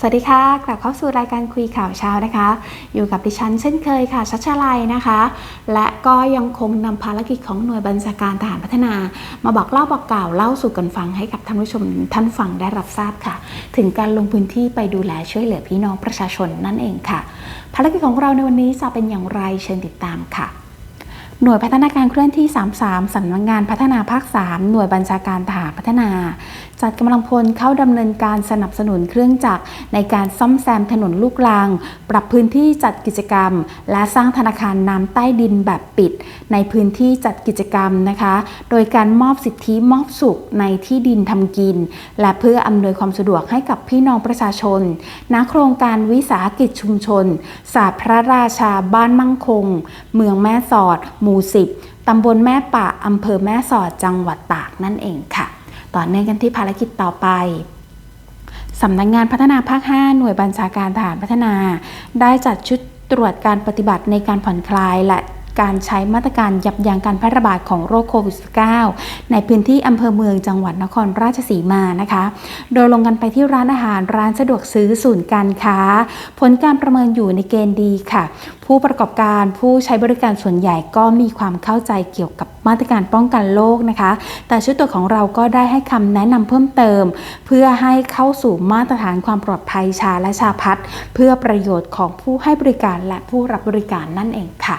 สวัสดีค่ะ กลับเข้าสู่รายการคุยข่าวเช้านะคะ อยู่กับดิฉันเช่นเคยค่ะ ชัชลัยนะคะ และก็ยังคงนำภารกิจของหน่วยบัญชาการทหารพัฒนา มาบอกเล่าบอกกล่าวเล่าสู่กันฟังให้กับท่านผู้ชมท่านฟังได้รับทราบค่ะ ถึงการลงพื้นที่ไปดูแลช่วยเหลือพี่น้องประชาชนนั่นเองค่ะ ภารกิจของเราในวันนี้จะเป็นอย่างไรเชิญติดตามค่ะหน่วยพัฒนาการเคลื่อนที่ 33 สำนักงานพัฒนาภาค 3 หน่วยบัญชาการทหารพัฒนา จัดกำลังพลเข้าดำเนินการสนับสนุนเครื่องจักรในการซ่อมแซมถนนลูกรัง ปรับพื้นที่จัดกิจกรรม และสร้างธนาคารน้ำใต้ดินแบบปิด ในพื้นที่จัดกิจกรรมนะคะ โดยการมอบสิทธิมอบสุขในที่ดินทำกิน และเพื่ออำนวยความสะดวกให้กับพี่น้องประชาชนณโครงการวิสาหกิจชุมชน ศาสตร์พระราชาบ้านมั่งคง เมืองแม่สอด หมู่สิบตำบลแม่ปะอำเภอแม่สอดจังหวัดตากนั่นเองค่ะ ต่อเนื่องกันที่ภารกิจต่อไปสำนักงงานพัฒนาภาค 5 หน่วยบัญชาการทหารพัฒนา ได้จัดชุดตรวจการปฏิบัติในการผ่อนคลายและ การใช้มาตรการยับยั้งการแพร่ระบาดของโรคโควิด -19 ในพื้นที่อำเภอเมืองจังหวัดนครราชสีมานะคะ โดยลงกันไปที่ร้านอาหารร้านสะดวกซื้อศูนย์การค้า ผลการประเมินอยู่ในเกณฑ์ดีค่ะ ผู้ประกอบการผู้ใช้บริการส่วนใหญ่ก็มีความเข้าใจเกี่ยวกับมาตรการป้องกันโรคนะคะ แต่ชุดตรวของเราก็ได้ให้คำแนะนำเพิ่มเติม เพื่อให้เข้าสู่มาตรฐานความปลอดภัยชาและชาพัฒน์เพื่อประโยชน์ของผู้ให้บริการและผู้รับบริการนั่นเองค่ะ